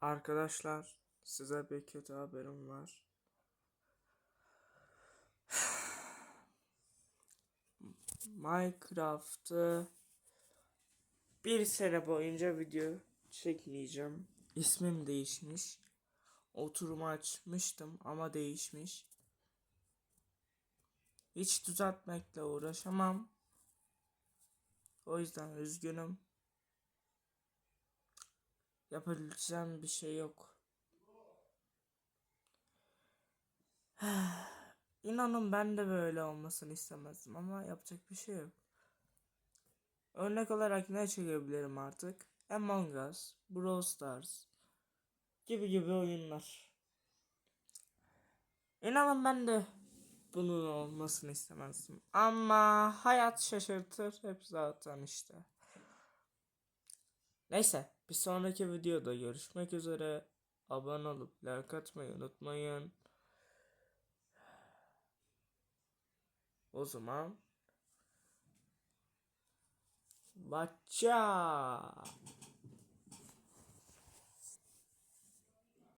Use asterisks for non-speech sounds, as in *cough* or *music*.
Arkadaşlar size bir kötü haberim var. *sighs* Minecraft'ı bir sene boyunca video çekmeyeceğim. İsmim değişmiş. Oturumu açmıştım ama değişmiş. Hiç düzeltmekle uğraşamam. O yüzden üzgünüm. Yapabileceğim bir şey yok. *sighs* İnanın ben de böyle olmasını istemezdim ama yapacak bir şey yok. Örnek olarak ne çekebilirim artık? Among Us, Brawl Stars gibi gibi oyunlar. İnanın ben de bunun olmasını istemezdim. Ama hayat şaşırtır hep zaten işte. Neyse bir sonraki videoda görüşmek üzere. Abone olup like atmayı unutmayın. O zaman Vatça.